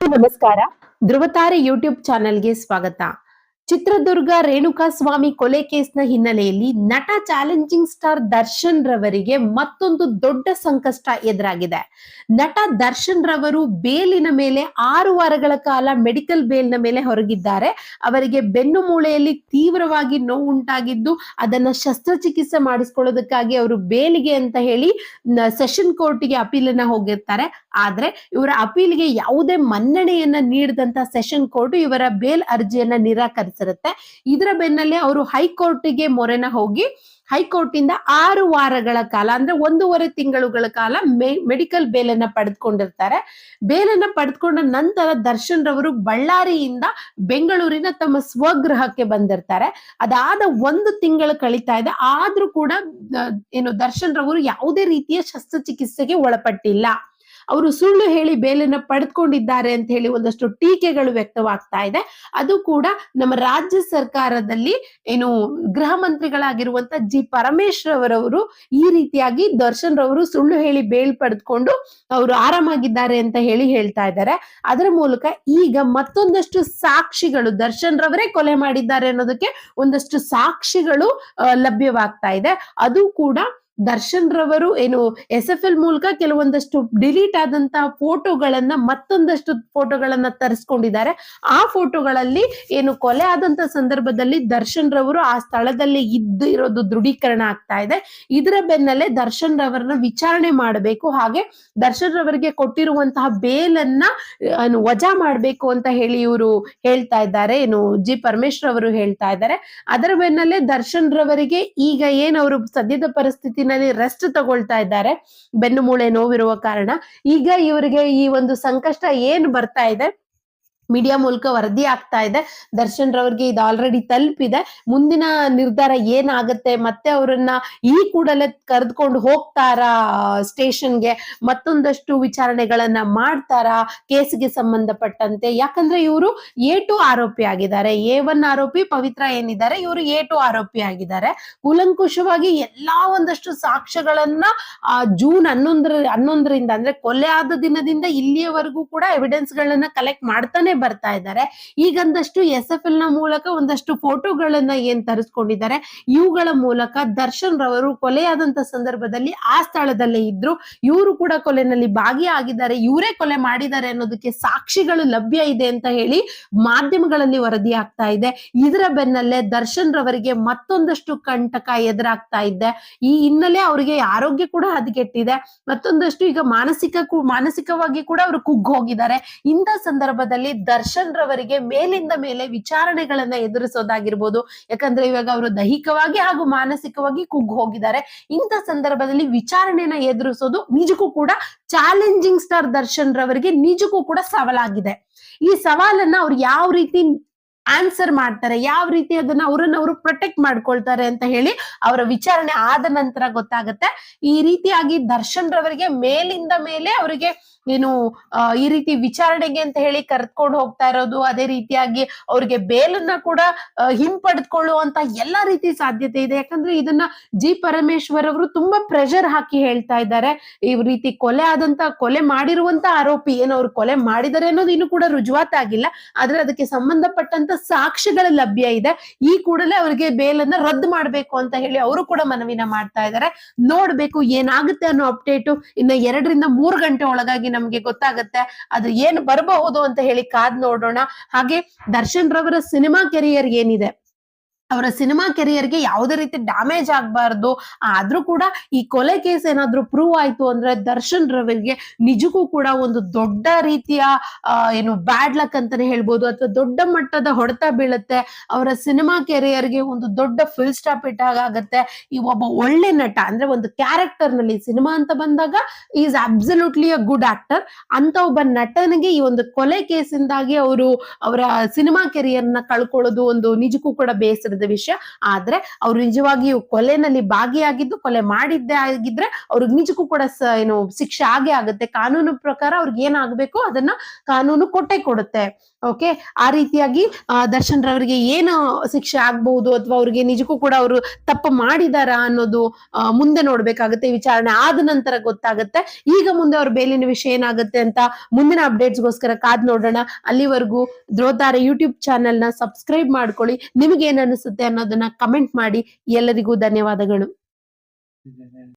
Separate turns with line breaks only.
ನಮಸ್ಕಾರ. ಧ್ರುವತಾರೆ ಯೂಟ್ಯೂಬ್ ಚಾನೆಲ್ಗೆ ಸ್ವಾಗತ. ಚಿತ್ರದುರ್ಗ ರೇಣುಕಾ ಸ್ವಾಮಿ ಕೊಲೆ ಕೇಸ್ನ ಹಿನ್ನೆಲೆಯಲ್ಲಿ ನಟ ಚಾಲೆಂಜಿಂಗ್ ಸ್ಟಾರ್ ದರ್ಶನ್ ರವರಿಗೆ ಮತ್ತೊಂದು ದೊಡ್ಡ ಸಂಕಷ್ಟ ಎದುರಾಗಿದೆ. ನಟ ದರ್ಶನ್ ರವರು ಬೇಲಿನ ಮೇಲೆ ಆರು ವಾರಗಳ ಕಾಲ ಮೆಡಿಕಲ್ ಬೇಲ್ನ ಮೇಲೆ ಹೊರಗಿದ್ದಾರೆ. ಅವರಿಗೆ ಬೆನ್ನು ಮೂಳೆಯಲ್ಲಿ ತೀವ್ರವಾಗಿ ನೋವು ಉಂಟಾಗಿದ್ದು, ಅದನ್ನ ಶಸ್ತ್ರಚಿಕಿತ್ಸೆ ಮಾಡಿಸ್ಕೊಳ್ಳೋದಕ್ಕಾಗಿ ಅವರು ಬೇಲಿಗೆ ಅಂತ ಹೇಳಿ ಸೆಷನ್ ಕೋರ್ಟ್ಗೆ ಅಪೀಲನ್ನ ಹೋಗಿರ್ತಾರೆ. ಆದ್ರೆ ಇವರ ಅಪೀಲ್ಗೆ ಯಾವುದೇ ಮನ್ನಣೆಯನ್ನ ನೀಡದಂತ ಸೆಷನ್ ಕೋರ್ಟ್ ಇವರ ಬೇಲ್ ಅರ್ಜಿಯನ್ನ ನಿರಾಕರಿಸಿರುತ್ತೆ ಇದರ ಬೆನ್ನಲ್ಲೇ ಅವರು ಹೈಕೋರ್ಟ್ಗೆ ಮೊರೆನ ಹೋಗಿ ಹೈಕೋರ್ಟ್ ಇಂದ ಆರು ವಾರಗಳ ಕಾಲ, ಅಂದ್ರೆ ಒಂದೂವರೆ ತಿಂಗಳುಗಳ ಕಾಲ ಮೆಡಿಕಲ್ ಬೇಲನ್ನ ಪಡೆದುಕೊಂಡಿರ್ತಾರೆ. ಬೇಲನ್ನ ಪಡೆದುಕೊಂಡ ನಂತರ ದರ್ಶನ್ ರವರು ಬಳ್ಳಾರಿಯಿಂದ ಬೆಂಗಳೂರಿನ ತಮ್ಮ ಸ್ವಗೃಹಕ್ಕೆ ಬಂದಿರ್ತಾರೆ. ಅದಾದ ಒಂದು ತಿಂಗಳು ಕಳೀತಾ ಇದೆ. ಆದ್ರೂ ಕೂಡ ಏನು ದರ್ಶನ್ ರವರು ಯಾವುದೇ ರೀತಿಯ ಶಸ್ತ್ರಚಿಕಿತ್ಸೆಗೆ ಒಳಪಟ್ಟಿಲ್ಲ. ಅವರು ಸುಳ್ಳು ಹೇಳಿ ಬೇಲನ್ನ ಪಡೆದುಕೊಂಡಿದ್ದಾರೆ ಅಂತ ಹೇಳಿ ಒಂದಷ್ಟು ಟೀಕೆಗಳು ವ್ಯಕ್ತವಾಗ್ತಾ ಇದೆ. ಅದು ಕೂಡ ನಮ್ಮ ರಾಜ್ಯ ಸರ್ಕಾರದಲ್ಲಿ ಏನು ಗೃಹ ಮಂತ್ರಿಗಳಾಗಿರುವಂತ ಜಿ ಪರಮೇಶ್ವರ್ ಅವರವರು ಈ ರೀತಿಯಾಗಿ ದರ್ಶನ್ ರವರು ಸುಳ್ಳು ಹೇಳಿ ಬೇಲ್ ಪಡೆದುಕೊಂಡು ಅವರು ಆರಾಮಾಗಿದ್ದಾರೆ ಅಂತ ಹೇಳಿ ಹೇಳ್ತಾ ಇದ್ದಾರೆ. ಅದರ ಮೂಲಕ ಈಗ ಮತ್ತೊಂದಷ್ಟು ಸಾಕ್ಷಿಗಳು ದರ್ಶನ್ ರವರೇ ಕೊಲೆ ಮಾಡಿದ್ದಾರೆ ಅನ್ನೋದಕ್ಕೆ ಒಂದಷ್ಟು ಸಾಕ್ಷಿಗಳು ಲಭ್ಯವಾಗ್ತಾ ಇದೆ. ಅದು ಕೂಡ ದರ್ಶನ್ ರವರು ಏನು ಎಸ್ ಎಫ್ ಎಲ್ ಮೂಲಕ ಕೆಲವೊಂದಷ್ಟು ಡಿಲೀಟ್ ಆದಂತಹ ಫೋಟೋಗಳನ್ನ ಮತ್ತೊಂದಷ್ಟು ಫೋಟೋಗಳನ್ನ ತರಿಸ್ಕೊಂಡಿದ್ದಾರೆ. ಆ ಫೋಟೋಗಳಲ್ಲಿ ಏನು ಕೊಲೆ ಆದಂತ ಸಂದರ್ಭದಲ್ಲಿ ದರ್ಶನ್ ರವರು ಆ ಸ್ಥಳದಲ್ಲಿ ಇದ್ದು ಇರೋದು ದೃಢೀಕರಣ ಆಗ್ತಾ ಇದೆ. ಇದರ ಬೆನ್ನಲ್ಲೇ ದರ್ಶನ್ ರವರನ್ನ ವಿಚಾರಣೆ ಮಾಡಬೇಕು. ಹಾಗೆ ದರ್ಶನ್ ರವರಿಗೆ ಕೊಟ್ಟಿರುವಂತಹ ಬೇಲನ್ನ ವಜಾ ಮಾಡಬೇಕು ಅಂತ ಹೇಳಿ ಇವರು ಹೇಳ್ತಾ ಇದ್ದಾರೆ. ಏನು ಜಿ ಪರಮೇಶ್ವರ್ ಅವರು ಹೇಳ್ತಾ ಇದ್ದಾರೆ. ಅದರ ಬೆನ್ನಲ್ಲೇ ದರ್ಶನ್ ರವರಿಗೆ ಈಗ ಏನ್ ಅವರು ಸದ್ಯದ ಪರಿಸ್ಥಿತಿನಲ್ಲಿ ರೆಸ್ಟ್ ತಗೊಳ್ತಾ ಇದ್ದಾರೆ. ಬೆನ್ನು ಮೂಳೆ ನೋವಿರುವ ಕಾರಣ ಈಗ ಇವರಿಗೆ ಈ ಒಂದು ಸಂಕಷ್ಟ ಏನ್ ಬರ್ತಾ ಇದೆ? ಮೀಡಿಯಾ ಮೂಲಕ ವರದಿ ಆಗ್ತಾ ಇದೆ. ದರ್ಶನ್ ರವರಿಗೆ ಇದು ಆಲ್ರೆಡಿ ತಲುಪಿದೆ. ಮುಂದಿನ ನಿರ್ಧಾರ ಏನಾಗುತ್ತೆ? ಮತ್ತೆ ಅವರನ್ನ ಈ ಕೂಡಲೇ ಕರೆದುಕೊಂಡು ಹೋಗ್ತಾರಾ ಸ್ಟೇಷನ್ಗೆ? ಮತ್ತೊಂದಷ್ಟು ವಿಚಾರಣೆಗಳನ್ನ ಮಾಡ್ತಾರಾ ಕೇಸ್ಗೆ ಸಂಬಂಧಪಟ್ಟಂತೆ? ಯಾಕಂದ್ರೆ ಇವರು ಎ ಟು ಆರೋಪಿ ಆಗಿದ್ದಾರೆ. ಎ ಒನ್ ಆರೋಪಿ, ಪವಿತ್ರ ಏನಿದ್ದಾರೆ, ಇವರು ಎ ಟು ಆರೋಪಿ ಆಗಿದ್ದಾರೆ. ಕೂಲಂಕುಷವಾಗಿ ಎಲ್ಲಾ ಒಂದಷ್ಟು ಸಾಕ್ಷ್ಯಗಳನ್ನ ಜೂನ್ ಹನ್ನೊಂದರ, ಹನ್ನೊಂದರಿಂದ ಅಂದ್ರೆ ಕೊಲೆ ಆದ ದಿನದಿಂದ ಇಲ್ಲಿಯವರೆಗೂ ಕೂಡ ಎವಿಡೆನ್ಸ್ ಗಳನ್ನ ಕಲೆಕ್ಟ್ ಮಾಡ್ತಾನೆ ಬರ್ತಾ ಇದ್ದಾರೆ. ಈಗಂದಷ್ಟು ಎಸ್ ಎಫ್ ಎಲ್ನ ಮೂಲಕ ಒಂದಷ್ಟು ಫೋಟೋಗಳನ್ನ ಏನ್ ತರಿಸ್ಕೊಂಡಿದ್ದಾರೆ? ಇವುಗಳ ಮೂಲಕ ದರ್ಶನ್ ರವರು ಕೊಲೆಯಾದಂತ ಸಂದರ್ಭದಲ್ಲಿ ಆ ಸ್ಥಳದಲ್ಲೇ ಇದ್ರು. ಇವರು ಕೂಡ ಕೊಲೆನಲ್ಲಿ ಭಾಗಿಯಾಗಿದ್ದಾರೆ. ಇವರೇ ಕೊಲೆ ಮಾಡಿದ್ದಾರೆ ಅನ್ನೋದಕ್ಕೆ ಸಾಕ್ಷಿಗಳು ಲಭ್ಯ ಇದೆ ಅಂತ ಹೇಳಿ ಮಾಧ್ಯಮಗಳಲ್ಲಿ ವರದಿ ಆಗ್ತಾ ಇದೆ. ಇದರ ಬೆನ್ನಲ್ಲೇ ದರ್ಶನ್ ರವರಿಗೆ ಮತ್ತೊಂದಷ್ಟು ಕಂಟಕ ಎದುರಾಗ್ತಾ ಇದೆ. ಈ ಹಿನ್ನೆಲೆ ಅವರಿಗೆ ಆರೋಗ್ಯ ಕೂಡ ಹದಗೆಟ್ಟಿದೆ. ಮತ್ತೊಂದಷ್ಟು ಈಗ ಮಾನಸಿಕ ಮಾನಸಿಕವಾಗಿ ಕೂಡ ಅವರು ಕುಗ್ಗೋಗಿದ್ದಾರೆ. ಇಂಥ ಸಂದರ್ಭದಲ್ಲಿ ದರ್ಶನ್ ರವರಿಗೆ ಮೇಲಿಂದ ಮೇಲೆ ವಿಚಾರಣೆಗಳನ್ನ ಎದುರಿಸೋದಾಗಿರ್ಬೋದು. ಯಾಕಂದ್ರೆ ಇವಾಗ ಅವರು ದೈಹಿಕವಾಗಿ ಹಾಗೂ ಮಾನಸಿಕವಾಗಿ ಕುಗ್ಗು ಹೋಗಿದ್ದಾರೆ. ಇಂಥ ಸಂದರ್ಭದಲ್ಲಿ ವಿಚಾರಣೆನ ಎದುರಿಸೋದು ನಿಜಕ್ಕೂ ಕೂಡ ಚಾಲೆಂಜಿಂಗ್ ಸ್ಟಾರ್ ದರ್ಶನ್ ರವರಿಗೆ ನಿಜಕ್ಕೂ ಕೂಡ ಸವಾಲಾಗಿದೆ. ಈ ಸವಾಲನ್ನ ಅವ್ರು ಯಾವ ರೀತಿ ಆನ್ಸರ್ ಮಾಡ್ತಾರೆ, ಯಾವ ರೀತಿ ಅದನ್ನ ಅವರನ್ನ ಅವರು ಪ್ರೊಟೆಕ್ಟ್ ಮಾಡ್ಕೊಳ್ತಾರೆ ಅಂತ ಹೇಳಿ ಅವರ ವಿಚಾರಣೆ ಆದ ನಂತರ ಗೊತ್ತಾಗತ್ತೆ. ಈ ರೀತಿಯಾಗಿ ದರ್ಶನ್ ರವರಿಗೆ ಮೇಲಿಂದ ಮೇಲೆ ಅವರಿಗೆ ಏನು ಈ ರೀತಿ ವಿಚಾರಣೆಗೆ ಅಂತ ಹೇಳಿ ಕರೆದುಕೊಂಡು ಹೋಗ್ತಾ ಇರೋದು, ಅದೇ ರೀತಿಯಾಗಿ ಅವ್ರಿಗೆ ಬೇಲನ್ನ ಕೂಡ ಹಿಂಪಡೆದುಕೊಳ್ಳುವಂತ ಎಲ್ಲಾ ರೀತಿ ಸಾಧ್ಯತೆ ಇದೆ. ಯಾಕಂದ್ರೆ ಇದನ್ನ ಜಿ. ಪರಮೇಶ್ವರ್ ಅವರು ತುಂಬಾ ಪ್ರೆಷರ್ ಹಾಕಿ ಹೇಳ್ತಾ ಇದ್ದಾರೆ. ಈ ರೀತಿ ಕೊಲೆ ಆದಂತ, ಕೊಲೆ ಮಾಡಿರುವಂತ ಆರೋಪಿ ಏನು ಅವ್ರು ಕೊಲೆ ಮಾಡಿದರೆ ಅನ್ನೋದು ಇನ್ನು ಕೂಡ ರುಜುವಾತಾಗಿಲ್ಲ. ಆದ್ರೆ ಅದಕ್ಕೆ ಸಂಬಂಧಪಟ್ಟಂತ ಸಾಕ್ಷ್ಯಗಳ ಲಭ್ಯ ಇದೆ. ಈ ಕೂಡಲೇ ಅವರಿಗೆ ಬೇಲನ್ನ ರದ್ದು ಮಾಡ್ಬೇಕು ಅಂತ ಹೇಳಿ ಅವರು ಕೂಡ ಮನವಿನ ಮಾಡ್ತಾ ಇದ್ದಾರೆ. ನೋಡ್ಬೇಕು ಏನಾಗುತ್ತೆ ಅನ್ನೋ ಅಪ್ಡೇಟ್ ಇನ್ನ ಎರಡರಿಂದ ಮೂರು ಗಂಟೆ ಒಳಗಾಗಿ ನಮ್ಗೆ ಗೊತ್ತಾಗತ್ತೆ. ಅದು ಏನ್ ಬರಬಹುದು ಅಂತ ಹೇಳಿ ಕಾದ್ ನೋಡೋಣ. ಹಾಗೆ ದರ್ಶನ್ ರವರ ಸಿನಿಮಾ ಕೆರಿಯರ್ ಏನಿದೆ? ಅವರ ಸಿನಿಮಾ ಕೆರಿಯರ್ಗೆ ಯಾವುದೇ ರೀತಿ ಡ್ಯಾಮೇಜ್ ಆಗಬಾರ್ದು. ಆದ್ರೂ ಕೂಡ ಈ ಕೊಲೆ ಕೇಸ್ ಏನಾದ್ರೂ ಪ್ರೂವ್ ಆಯ್ತು ಅಂದ್ರೆ ದರ್ಶನ್ ರವರಿಗೆ ನಿಜಕ್ಕೂ ಕೂಡ ಒಂದು ದೊಡ್ಡ ರೀತಿಯ ಏನು ಬ್ಯಾಡ್ ಲಕ್ ಅಂತಾನೆ ಹೇಳ್ಬೋದು. ಅಥವಾ ದೊಡ್ಡ ಮಟ್ಟದ ಹೊಡೆತ ಬೀಳುತ್ತೆ. ಅವರ ಸಿನಿಮಾ ಕೆರಿಯರ್ಗೆ ಒಂದು ದೊಡ್ಡ ಫಿಲ್ ಸ್ಟಾಪ್ ಇಟ್ಟಾಗತ್ತೆ ಈ ಒಬ್ಬ ಒಳ್ಳೆ ನಟ ಅಂದ್ರೆ ಒಂದು ಕ್ಯಾರೆಕ್ಟರ್ನಲ್ಲಿ ಸಿನಿಮಾ ಅಂತ ಬಂದಾಗ is absolutely a good actor ಅಂತ ಒಬ್ಬ ನಟನಿಗೆ ಈ ಒಂದು ಕೊಲೆ ಕೇಸಿಂದಾಗಿ ಅವರು ಅವರ ಸಿನಿಮಾ ಕೆರಿಯರ್ನ ಕಳ್ಕೊಳ್ಳೋದು ಒಂದು ನಿಜಕ್ಕೂ ಕೂಡ ಬೇಸರದ ನಂತರದ ವಿಷಯ. ಆದ್ರೆ ಅವ್ರು ನಿಜವಾಗಿಯೂ ಕೊಲೆನಲ್ಲಿ ಭಾಗಿಯಾಗಿದ್ದು, ಕೊಲೆ ಮಾಡಿದ್ದೇ ಆಗಿದ್ರೆ ಅವ್ರಿಗೆ ನಿಜಕ್ಕೂ ಕೂಡ ಏನು ಶಿಕ್ಷೆ ಆಗೇ ಆಗುತ್ತೆ. ಕಾನೂನು ಪ್ರಕಾರ ಅವ್ರಿಗೆ ಏನಾಗ್ಬೇಕು ಅದನ್ನ ಕಾನೂನು ಕೊಟ್ಟೆ ಕೊಡುತ್ತೆ. ಓಕೆ ಆ ರೀತಿಯಾಗಿ ದರ್ಶನ್ ರವರಿಗೆ ಏನು ಶಿಕ್ಷೆ ಆಗ್ಬಹುದು ಅಥವಾ ಅವ್ರಿಗೆ ನಿಜಕ್ಕೂ ಕೂಡ ಅವರು ತಪ್ಪು ಮಾಡಿದಾರ ಅನ್ನೋದು ಮುಂದೆ ನೋಡ್ಬೇಕಾಗುತ್ತೆ, ವಿಚಾರಣೆ ಆದ ನಂತರ ಗೊತ್ತಾಗುತ್ತೆ. ಈಗ ಮುಂದೆ ಅವ್ರ ಬೇಲಿನ ವಿಷಯ ಏನಾಗುತ್ತೆ ಅಂತ ಮುಂದಿನ ಅಪ್ಡೇಟ್ಸ್ಗೋಸ್ಕರ ಕಾದ್ ನೋಡೋಣ. ಅಲ್ಲಿವರೆಗೂ ಧ್ರೋತಾರ ಯೂಟ್ಯೂಬ್ ಚಾನೆಲ್ನ ಸಬ್ಸ್ಕ್ರೈಬ್ ಮಾಡ್ಕೊಳ್ಳಿ. ನಿಮ್ಗೆ ಏನ್ ಅನಿಸುತ್ತೆ ಅನ್ನೋದನ್ನ ಕಮೆಂಟ್ ಮಾಡಿ ಎಲ್ಲರಿಗೂ ಧನ್ಯವಾದಗಳು.